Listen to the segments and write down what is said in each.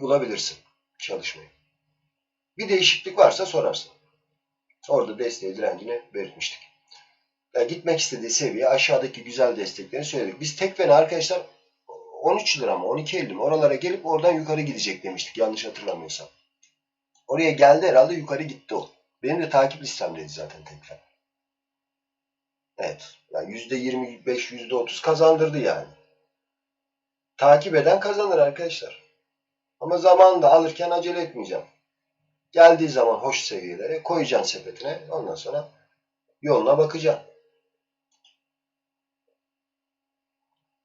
bulabilirsin çalışmayı. Bir değişiklik varsa sorarsın. Orada desteği direncini belirtmiştik. Yani gitmek istediği seviye aşağıdaki güzel desteklerini söyledik. Biz tekfeni arkadaşlar 13 lira mı 12.50 mi oralara gelip oradan yukarı gidecek demiştik yanlış hatırlamıyorsam. Oraya geldi herhalde yukarı gitti o. Benim de takip listemdeydi zaten tekfen. Evet. Yani %25, %30 kazandırdı yani. Takip eden kazanır arkadaşlar. Ama zamanında alırken acele etmeyeceğim. Geldiği zaman hoş seviyelere koyacaksın sepetine. Ondan sonra yoluna bakacaksın.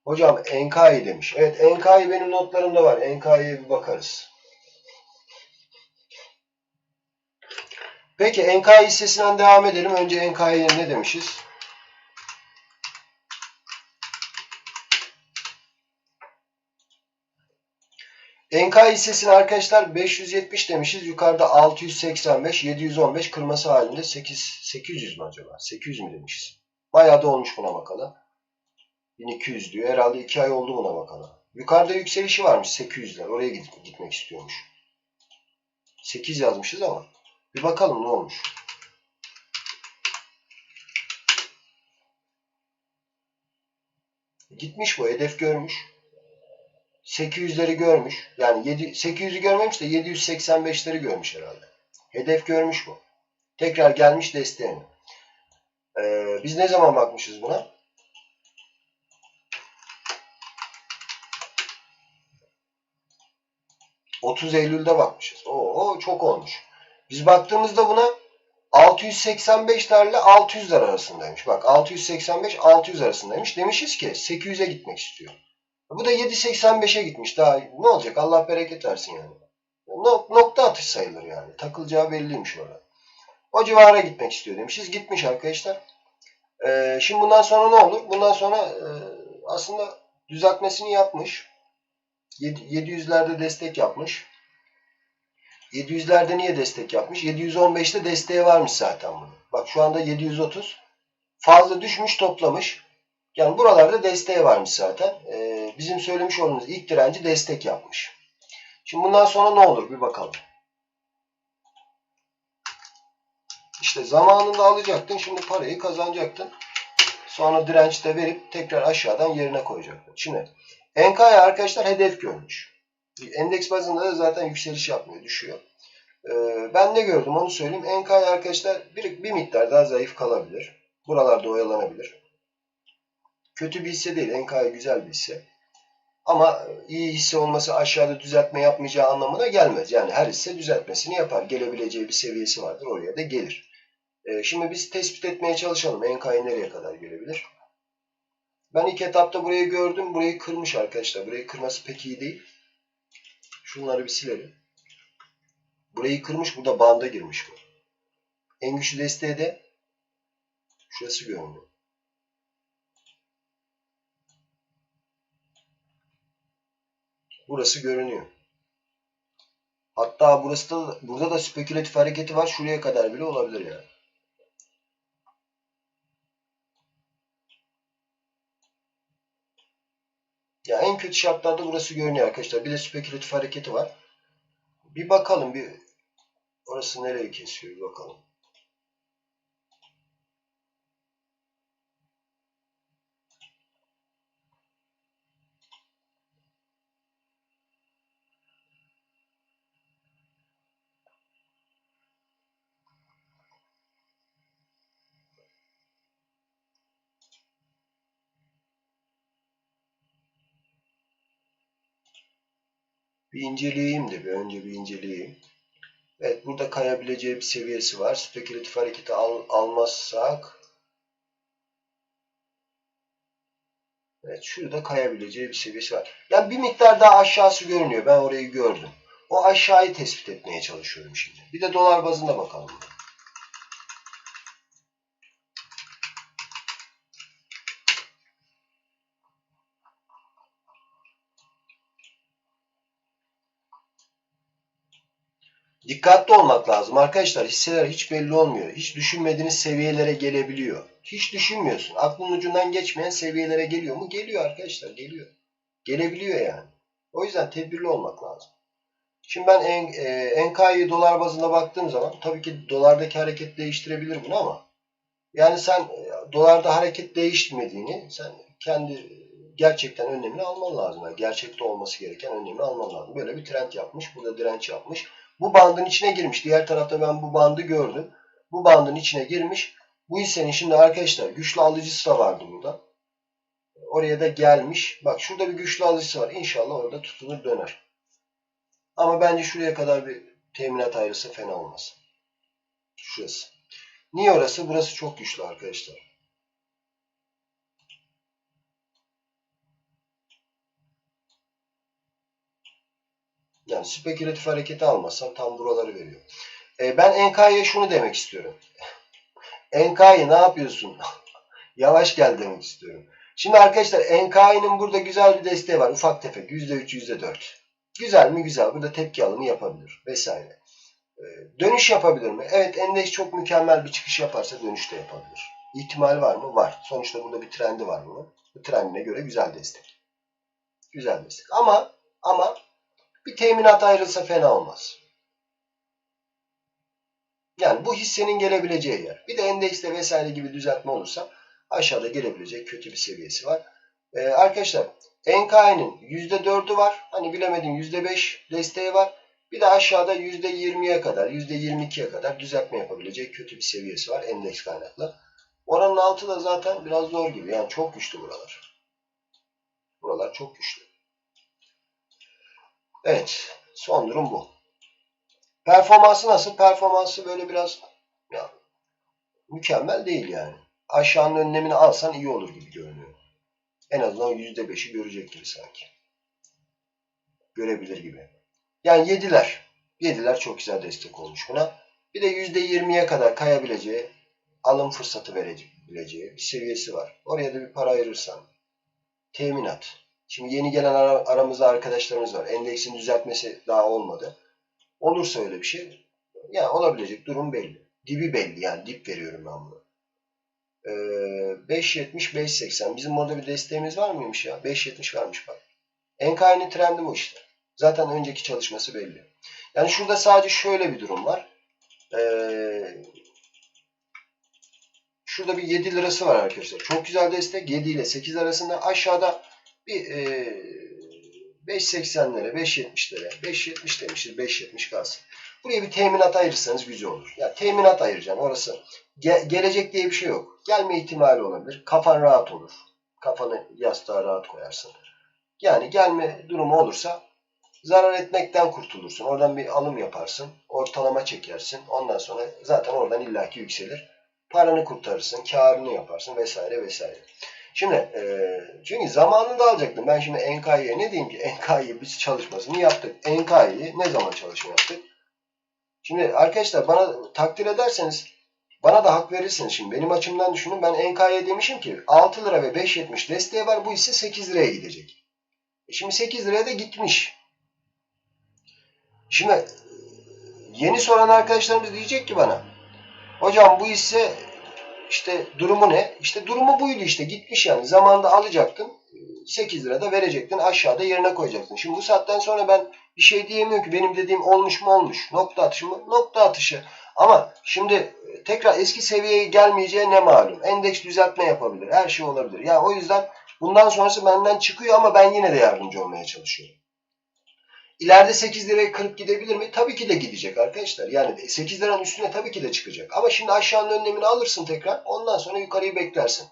Hocam Enkai demiş. Evet Enkai benim notlarımda var. Enkai'ye bir bakarız. Peki Enkai hissesinden devam edelim. Önce Enkai'ye ne demişiz? Enkai hissesini arkadaşlar 570 demişiz. Yukarıda 685, 715 kırması halinde 8, 800 mü acaba? 800 mü demişiz? Bayağı da olmuş buna bakalım. 1200 diyor. Herhalde 2 ay oldu buna bakalım. Yukarıda yükselişi varmış 800'ler. Oraya gitmek istiyormuş. 8 yazmışız ama. Bir bakalım ne olmuş. Gitmiş bu. Hedef görmüş. 800'leri görmüş. Yani 7, 800'ü görmemiş de 785'leri görmüş herhalde. Hedef görmüş bu. Tekrar gelmiş desteğini. Ee, biz ne zaman bakmışız buna? 30 Eylül'de bakmışız. Oo çok olmuş. Biz baktığımızda buna 685'lerle 600'ler arasındaymış. Bak 685 600 arasındaymış. Demişiz ki 800'e gitmek istiyor. Bu da 785'e gitmiş. Daha ne olacak? Allah bereket versin yani. Nokta atış sayılır yani. Takılacağı belliymiş orada. O civara gitmek istiyor demişiz. Gitmiş arkadaşlar. Ee, şimdi bundan sonra ne olur? Bundan sonra e, aslında düzeltmesini yapmış. 700'lerde destek yapmış. 700'lerde niye destek yapmış? 715'te desteği varmış zaten bunun. Bak şu anda 730. Fazla düşmüş toplamış. Yani buralarda desteği varmış zaten. Ee, bizim söylemiş olduğumuz ilk direnci destek yapmış. Şimdi bundan sonra ne olur bir bakalım. İşte zamanında alacaktın. Şimdi parayı kazanacaktın. Sonra dirençte verip tekrar aşağıdan yerine koyacaktın. Şimdi Enkaya arkadaşlar hedef görmüş. Endeks bazında da zaten yükseliş yapmıyor, düşüyor. Ee, ben ne gördüm onu söyleyeyim. Enkaya arkadaşlar bir, bir miktar daha zayıf kalabilir. Buralarda oyalanabilir. Kötü bir hisse değil. Enkaya güzel bir hisse. Ama iyi hisse olması aşağıda düzeltme yapmayacağı anlamına gelmez. Yani her hisse düzeltmesini yapar. Gelebileceği bir seviyesi vardır. Oraya da gelir. Ee, şimdi biz tespit etmeye çalışalım. Enkaya nereye kadar gelebilir? Ben ilk etapta burayı gördüm. Burayı kırmış arkadaşlar. Burayı kırması pek iyi değil. Şunları bir silelim. Burayı kırmış. Burada banda girmiş bu. En güçlü desteği de şurası görünüyor. Burası görünüyor. Hatta burası da, burada da spekülatif hareketi var. Şuraya kadar bile olabilir yani. Ya en kötü şartlarda burası görünüyor arkadaşlar. Bir de spekülatif hareketi var. Bir bakalım bir orası nereye kesiyor bir bakalım. Bir inceleyeyim de bir önce bir inceleyeyim. Evet burada kayabileceği bir seviyesi var. Spekülatif hareketi al, almazsak Evet şurada kayabileceği bir seviyesi var. Yani bir miktar daha aşağısı görünüyor. Ben orayı gördüm. O aşağıyı tespit etmeye çalışıyorum şimdi. Bir de dolar bazında bakalım. Dikkatli olmak lazım arkadaşlar. Hisseler hiç belli olmuyor. Hiç düşünmediğiniz seviyelere gelebiliyor. Hiç düşünmüyorsun. Aklın ucundan geçmeyen seviyelere geliyor mu? Geliyor arkadaşlar. Geliyor. Gelebiliyor yani. O yüzden tedbirli olmak lazım. Şimdi ben en, e, dolar bazında baktığım zaman tabii ki dolardaki hareket değiştirebilir bunu ama yani sen e, dolarda hareket değişmediğini sen kendi gerçekten önlemini alman lazım. Yani gerçekte olması gereken önlemi alman lazım. Böyle bir trend yapmış. Burada direnç yapmış. Bu bandın içine girmiş. Diğer tarafta ben bu bandı gördüm. Bu bandın içine girmiş. Bu hissenin şimdi arkadaşlar güçlü alıcısı da vardı burada. Oraya da gelmiş. Bak şurada bir güçlü alıcısı var. İnşallah orada tutunur döner. Ama bence şuraya kadar bir teminat ayrısı fena olmaz. Şurası. Niye orası? Burası çok güçlü arkadaşlar. Yani spekülatif hareketi almazsam tam buraları veriyor. E, ben NK'ya şunu demek istiyorum. NK'yı ne yapıyorsun? Yavaş gel demek istiyorum. Şimdi arkadaşlar NK'nın burada güzel bir desteği var. Ufak tefek. %3, %4. Güzel mi? Güzel. Burada tepki alımı yapabilir. Vesaire. E, dönüş yapabilir mi? Evet endeks çok mükemmel bir çıkış yaparsa dönüş de yapabilir. İhtimal var mı? Var. Sonuçta burada bir trendi var mı? Bu trendine göre güzel destek. Güzel destek. Ama ama bir teminat ayrılsa fena olmaz. Yani bu hissenin gelebileceği yer. Bir de endekste vesaire gibi düzeltme olursa aşağıda gelebilecek kötü bir seviyesi var. Ee, arkadaşlar NK'nin %4'ü var. Hani bilemedin %5 desteği var. Bir de aşağıda %20'ye kadar, %22'ye kadar düzeltme yapabilecek kötü bir seviyesi var endeks kaynaklı. Oranın altı da zaten biraz zor gibi. Yani çok güçlü buralar. Buralar çok güçlü. Evet. Son durum bu. Performansı nasıl? Performansı böyle biraz ya, mükemmel değil yani. Aşağının önlemini alsan iyi olur gibi görünüyor. En azından %5'i görecek gibi sanki. Görebilir gibi. Yani yediler. Yediler çok güzel destek olmuş buna. Bir de %20'ye kadar kayabileceği, alım fırsatı verebileceği bir seviyesi var. Oraya da bir para ayırırsan. Teminat. Şimdi yeni gelen ara, aramızda arkadaşlarımız var. Endeksin düzeltmesi daha olmadı. Olursa öyle bir şey. Yani olabilecek durum belli. Dibi belli yani dip veriyorum ben bunu. Ee, 5.70 5.80 bizim orada bir desteğimiz var mıymış ya? 5.70 varmış bak. NK'nin trendi bu işte. Zaten önceki çalışması belli. Yani şurada sadece şöyle bir durum var. Ee, şurada bir 7 lirası var arkadaşlar. Çok güzel destek. 7 ile 8 arasında aşağıda bir e, 5.80'lere, 5.70'lere, 5.70 demişiz, 5.70 kalsın. Buraya bir teminat ayırırsanız güzel olur. Ya yani teminat ayıracaksın orası. Ge gelecek diye bir şey yok. Gelme ihtimali olabilir. Kafan rahat olur. Kafanı yastığa rahat koyarsın. Yani gelme durumu olursa zarar etmekten kurtulursun. Oradan bir alım yaparsın. Ortalama çekersin. Ondan sonra zaten oradan illaki yükselir. Paranı kurtarırsın. Karını yaparsın vesaire vesaire. Şimdi e, çünkü zamanında alacaktım. Ben şimdi NK'ye ne diyeyim ki? NK'yi biz çalışmasını yaptık. NK'yi ne zaman çalışma yaptık? Şimdi arkadaşlar bana takdir ederseniz bana da hak verirsiniz. Şimdi benim açımdan düşünün. Ben NK'ye demişim ki 6 lira ve 5.70 desteği var. Bu ise 8 liraya gidecek. E şimdi 8 liraya da gitmiş. Şimdi yeni soran arkadaşlarımız diyecek ki bana hocam bu ise işte durumu ne? İşte durumu buydu işte. Gitmiş yani. Zamanında alacaktın. 8 lirada verecektin. Aşağıda yerine koyacaktın. Şimdi bu saatten sonra ben bir şey diyemiyorum ki. Benim dediğim olmuş mu olmuş. Nokta atışı mı? Nokta atışı. Ama şimdi tekrar eski seviyeye gelmeyeceği ne malum. Endeks düzeltme yapabilir. Her şey olabilir. Yani o yüzden bundan sonrası benden çıkıyor ama ben yine de yardımcı olmaya çalışıyorum. İleride 8 liraya kırıp gidebilir mi? Tabii ki de gidecek arkadaşlar. Yani 8 liranın üstüne tabii ki de çıkacak. Ama şimdi aşağının önlemini alırsın tekrar. Ondan sonra yukarıyı beklersin.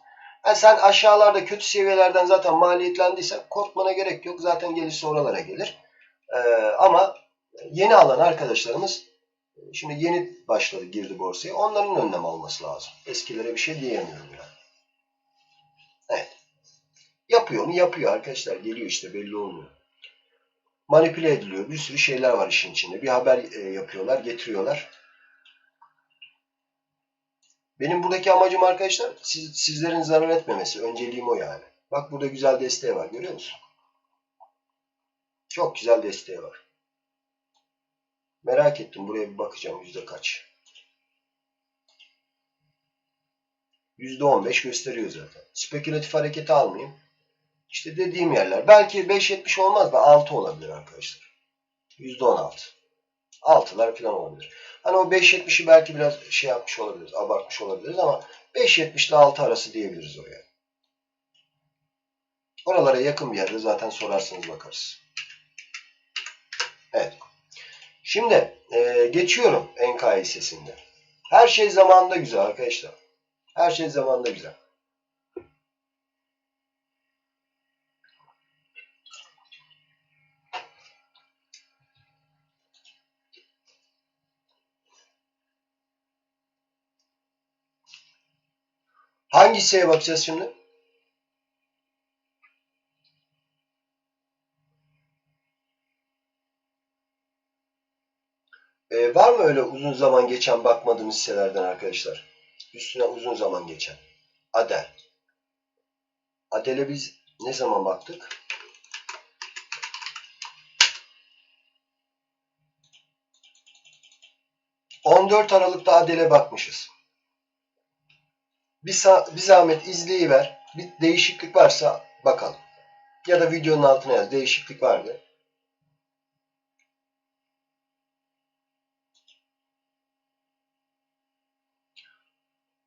Yani sen aşağılarda kötü seviyelerden zaten maliyetlendiysen korkmana gerek yok. Zaten gelirse oralara gelir. Ee, ama yeni alan arkadaşlarımız şimdi yeni başladı girdi borsaya. Onların önlem alması lazım. Eskilere bir şey diyemiyorum yani. Evet. Yapıyor mu? Yapıyor arkadaşlar. Geliyor işte belli olmuyor manipüle ediliyor. Bir sürü şeyler var işin içinde. Bir haber e, yapıyorlar, getiriyorlar. Benim buradaki amacım arkadaşlar siz, sizlerin zarar etmemesi. Önceliğim o yani. Bak burada güzel desteği var. Görüyor musun? Çok güzel desteği var. Merak ettim. Buraya bir bakacağım. Yüzde kaç? Yüzde on beş gösteriyor zaten. Spekülatif hareketi almayayım. İşte dediğim yerler. Belki 5.70 olmaz da 6 olabilir arkadaşlar. %16. 6'lar falan olabilir. Hani o 5.70'i belki biraz şey yapmış olabiliriz, abartmış olabiliriz ama 5.70 ile 6 arası diyebiliriz oraya. Oralara yakın bir yerde zaten sorarsanız bakarız. Evet. Şimdi e, geçiyorum NK hissesinde. Her şey zamanında güzel arkadaşlar. Her şey zamanında güzel. Hangi hisseye bakacağız şimdi? Ee, var mı öyle uzun zaman geçen bakmadığımız hisselerden arkadaşlar? Üstüne uzun zaman geçen. Adel. Adel'e biz ne zaman baktık? ...14 Aralık'ta Adel'e bakmışız. Bir, bir zahmet izleyiver. Bir değişiklik varsa bakalım. Ya da videonun altına yaz. Değişiklik vardı.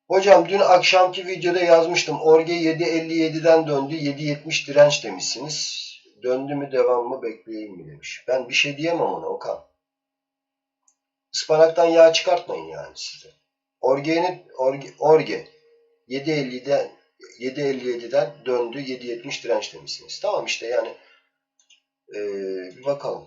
Hocam dün akşamki videoda yazmıştım. Orge 7.57'den döndü. 7.70 direnç demişsiniz. Döndü mü devam mı bekleyeyim mi demiş. Ben bir şey diyemem ona Okan. Ispanaktan yağ çıkartmayın yani size. Orge'nin Orge, Orge 7.50'den 7.57'den döndü 7.70 direnç demişsiniz. Tamam işte yani ee, bir bakalım.